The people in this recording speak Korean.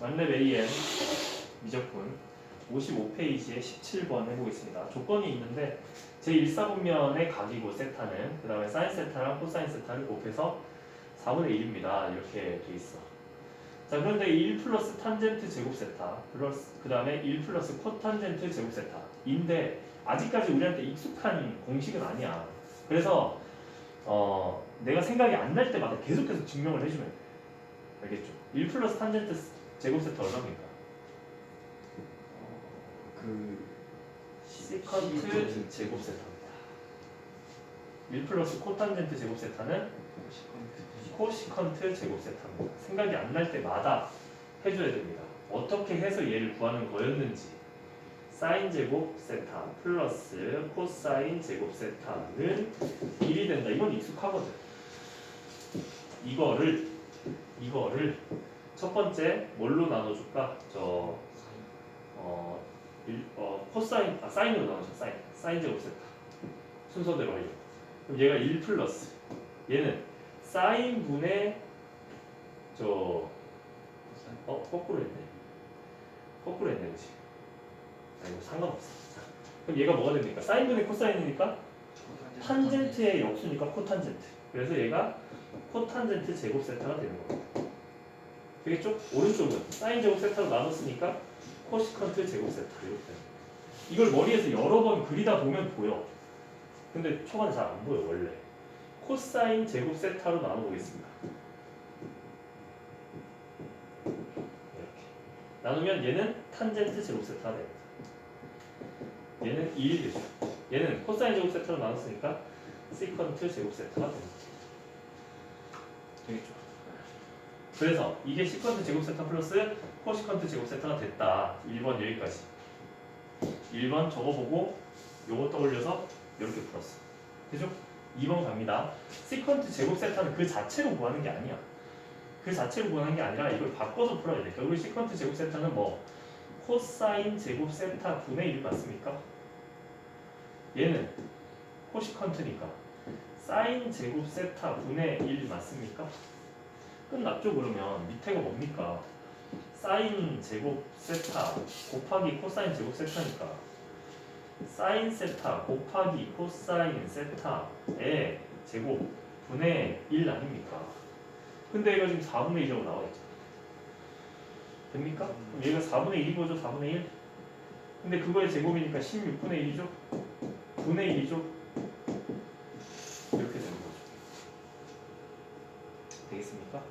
만렙 AN 미적분 55페이지에 17번 해보겠습니다. 조건이 있는데 제1사분면의 각이고 세타는 그 다음에 사인 세타랑 코사인 세타를 곱해서 4분의 1입니다. 이렇게 돼 있어. 자 그런데 1 플러스 탄젠트 제곱 세타 플러스 그 다음에 1 플러스 코탄젠트 제곱 세타인데 아직까지 우리한테 익숙한 공식은 아니야. 그래서 어 내가 생각이 안 날 때마다 계속해서 증명을 해주면 돼. 알겠죠? 1 플러스 탄젠트 제곱 세타 얼마입니까? 그 시컨트 제곱 세타입니다. 1 플러스 코탄젠트 제곱 세타는 코시컨트 제곱 세타입니다. 생각이 안 날 때마다 해줘야 됩니다. 어떻게 해서 얘를 구하는 거였는지 사인 제곱 세타 플러스 코사인 제곱 세타는 1이 된다. 이건 익숙하거든. 이거를 이거를 첫 번째 뭘로 나눠줄까? 저 어, 일, 어 코사인 아 사인으로 나눠줘 사인 사인 제곱 세타 순서대로 하죠. 그럼 얘가 1 플러스 얘는 사인 분의 저 어? 거꾸로 했네. 거꾸로 했네, 그치? 아, 이거 상관없어. 자, 그럼 얘가 뭐가 됩니까? 사인분의 코사인이니까 탄젠트의 역수니까 코탄젠트. 그래서 얘가 코탄젠트 제곱 세타가 되는 겁니다. 되겠죠? 오른쪽은 사인 제곱 세타로 나눴으니까 코시컨트 제곱 세타 이렇게. 이걸 머리에서 여러 번 그리다 보면 보여. 근데 초반에 잘 안 보여 원래. 코사인 제곱 세타로 나눠보겠습니다. 이렇게 나누면 얘는 탄젠트 제곱 세타가 됩니다. 얘는 1 되죠. 얘는 코사인 제곱 세타로 나눴으니까 시컨트 제곱 세타가 됩니다. 되겠죠. 그래서 이게 시컨트 제곱 세타 플러스 코시컨트 제곱 세타가 됐다. 1번 여기까지. 1번 적어보고 요거 떠올려서 이렇게 풀었어. 그죠? 2번 갑니다. 시컨트 제곱 세타는 그 자체로 구하는 게 아니야. 그 자체로 구하는 게 아니라 이걸 바꿔서 풀어야 돼. 결국 시컨트 제곱 세타는 뭐 코사인 제곱 세타 분의 1 맞습니까? 얘는 코시컨트니까 사인 제곱 세타 분의 1 맞습니까? 끝났죠 그러면 밑에가 뭡니까? 사인 제곱 세타 곱하기 코사인 제곱 세타니까 사인 세타 곱하기 코사인 세타의 제곱 분의 1 아닙니까? 근데 얘가 지금 4분의 1이라고 나와 있잖아. 됩니까? 그럼 얘가 4분의 1이 뭐죠? 4분의 1? 근데 그거의 제곱이니까 16분의 1이죠? 분의 1이죠? 않겠습니까?